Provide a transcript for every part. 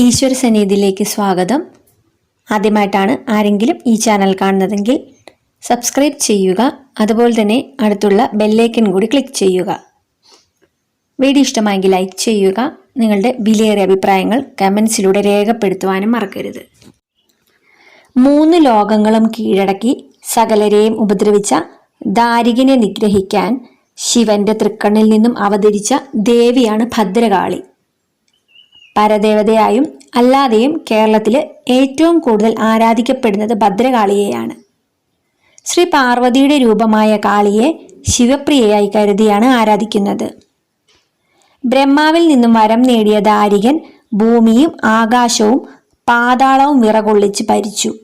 ഈശ്വര സന്നിധിയിലേക്ക് സ്വാഗതം. ആദ്യമായിട്ടാണ് ആരെങ്കിലും ഈ ചാനൽ കാണുന്നതെങ്കിൽ സബ്സ്ക്രൈബ് ചെയ്യുക. അതുപോലെ തന്നെ അടുത്തുള്ള ബെല്ലൈക്കൻ കൂടി ക്ലിക്ക് ചെയ്യുക. വീഡിയോ ഇഷ്ടമായെങ്കിൽ ലൈക്ക് ചെയ്യുക. നിങ്ങളുടെ വിലയേറിയ അഭിപ്രായങ്ങൾ കമൻസിലൂടെ രേഖപ്പെടുത്തുവാനും മറക്കരുത്. മൂന്ന് ലോകങ്ങളും കീഴടക്കി സകലരെയും ഉപദ്രവിച്ച ദാരികനെ നിഗ്രഹിക്കാൻ ശിവന്റെ തൃക്കണ്ണിൽ നിന്നും അവതരിച്ച ദേവിയാണ് ഭദ്രകാളി. പരദേവതയായും അല്ലാതെയും കേരളത്തിൽ ഏറ്റവും കൂടുതൽ ആരാധിക്കപ്പെടുന്നത് ഭദ്രകാളിയെയാണ്. ശ്രീ പാർവതിയുടെ രൂപമായ കാളിയെ ശിവപ്രിയയായി കരുതിയാണ് ആരാധിക്കുന്നത്. ബ്രഹ്മാവിൽ നിന്നും വരം നേടിയ ദാരികൻ ഭൂമിയും ആകാശവും പാതാളവും വിറകൊള്ളിച്ച് ഭരിച്ചു.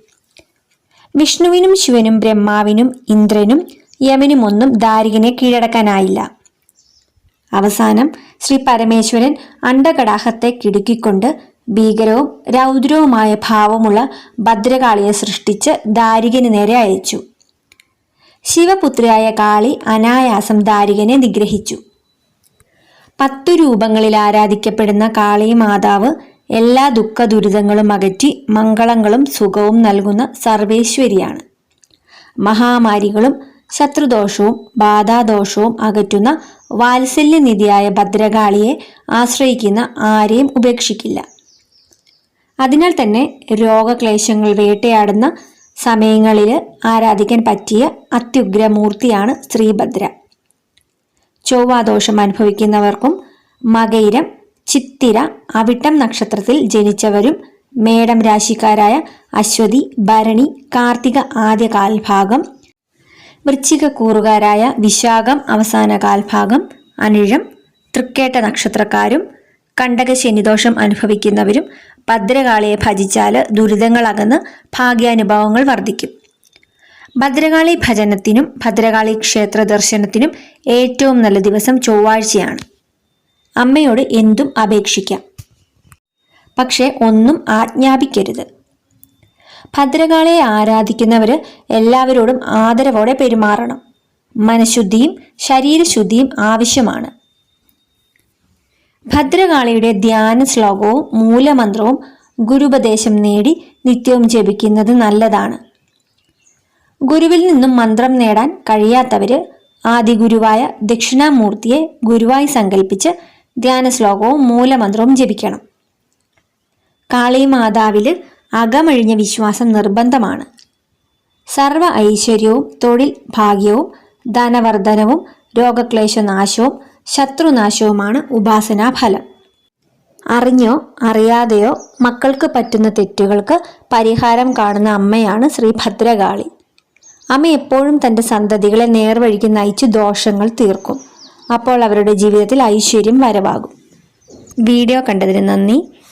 വിഷ്ണുവിനും ശിവനും ബ്രഹ്മാവിനും ഇന്ദ്രനും യമനും ഒന്നും ദാരികനെ കീഴടക്കാനായില്ല. അവസാനം ശ്രീ പരമേശ്വരൻ അണ്ടകടാഹത്തെ കിടുക്കിക്കൊണ്ട് ഭീകരവും രൗദ്രവുമായ ഭാവമുള്ള ഭദ്രകാളിയെ സൃഷ്ടിച്ച് ദാരികന് നേരെ അയച്ചു. ശിവപുത്രിയായ കാളി അനായാസം ദാരികനെ നിഗ്രഹിച്ചു. പത്തു രൂപങ്ങളിൽ ആരാധിക്കപ്പെടുന്ന കാളി മാതാവ് എല്ലാ ദുഃഖ ദുരിതങ്ങളും അകറ്റി മംഗളങ്ങളും സുഖവും നൽകുന്ന സർവേശ്വരിയാണ്. മഹാമാരികളും ശത്രുദോഷവും ബാധാദോഷവും അകറ്റുന്ന വാത്സല്യനിധിയായ ഭദ്രകാളിയെ ആശ്രയിക്കുന്ന ആരെയും ഉപേക്ഷിക്കില്ല. അതിനാൽ തന്നെ രോഗക്ലേശങ്ങൾ വേട്ടയാടുന്ന സമയങ്ങളിൽ ആരാധിക്കാൻ പറ്റിയ അത്യുഗ്രമൂർത്തിയാണ് ശ്രീഭദ്ര. ചൊവ്വാദോഷം അനുഭവിക്കുന്നവർക്കും മകയിരം ചിത്തിര അവിട്ടം നക്ഷത്രത്തിൽ ജനിച്ചവരും മേടം രാശിക്കാരായ അശ്വതി ഭരണി കാർത്തിക ആദ്യ കാൽഭാഗം വൃശ്ചിക കൂറുകാരായ വിശാഖം അവസാന കാൽഭാഗം അനിഴം തൃക്കേട്ട നക്ഷത്രക്കാരും കണ്ടക ശനിദോഷം അനുഭവിക്കുന്നവരും ഭദ്രകാളിയെ ഭജിച്ചാൽ ദുരിതങ്ങൾ അകന്ന് ഭാഗ്യാനുഭവങ്ങൾ വർദ്ധിക്കും. ഭദ്രകാളി ഭജനത്തിനും ഭദ്രകാളി ക്ഷേത്ര ദർശനത്തിനും ഏറ്റവും നല്ല ദിവസം ചൊവ്വാഴ്ചയാണ്. അമ്മയോട് എന്തും അപേക്ഷിക്കാം. പക്ഷേ ഒന്നും ആജ്ഞാപിക്കരുത്. ഭദ്രകാളിയെ ആരാധിക്കുന്നവർ എല്ലാവരോടും ആദരവോടെ പെരുമാറണം. മനഃശുദ്ധിയും ശരീരശുദ്ധിയും ആവശ്യമാണ്. ഭദ്രകാളിയുടെ ധ്യാന ശ്ലോകവും മൂലമന്ത്രവും ഗുരുപദേശം നേടി നിത്യവും ജപിക്കുന്നത് നല്ലതാണ്. ഗുരുവിൽ നിന്നും മന്ത്രം നേടാൻ കഴിയാത്തവര് ആദിഗുരുവായ ദക്ഷിണാമൂർത്തിയെ ഗുരുവായി സങ്കല്പിച്ച് ധ്യാന ശ്ലോകവും മൂലമന്ത്രവും ജപിക്കണം. കാളി മാതാവിൽ അകമഴിഞ്ഞ വിശ്വാസം നിർബന്ധമാണ്. സർവ ഐശ്വര്യവും തൊഴിൽ ഭാഗ്യവും ധനവർദ്ധനവും രോഗക്ലേശനാശവും ശത്രുനാശവുമാണ് ഉപാസനാ ഫലം അറിഞ്ഞോ അറിയാതെയോ മക്കൾക്ക് പറ്റുന്ന തെറ്റുകൾക്ക് പരിഹാരം കാണുന്ന അമ്മയാണ് ശ്രീ ഭദ്രകാളി. അമ്മ എപ്പോഴും തന്റെ സന്തതികളെ നേർവഴിക്ക് നയിച്ച് ദോഷങ്ങൾ തീർക്കും. അപ്പോൾ അവരുടെ ജീവിതത്തിൽ ഐശ്വര്യം വരവാകും. വീഡിയോ കണ്ടതിന് നന്ദി.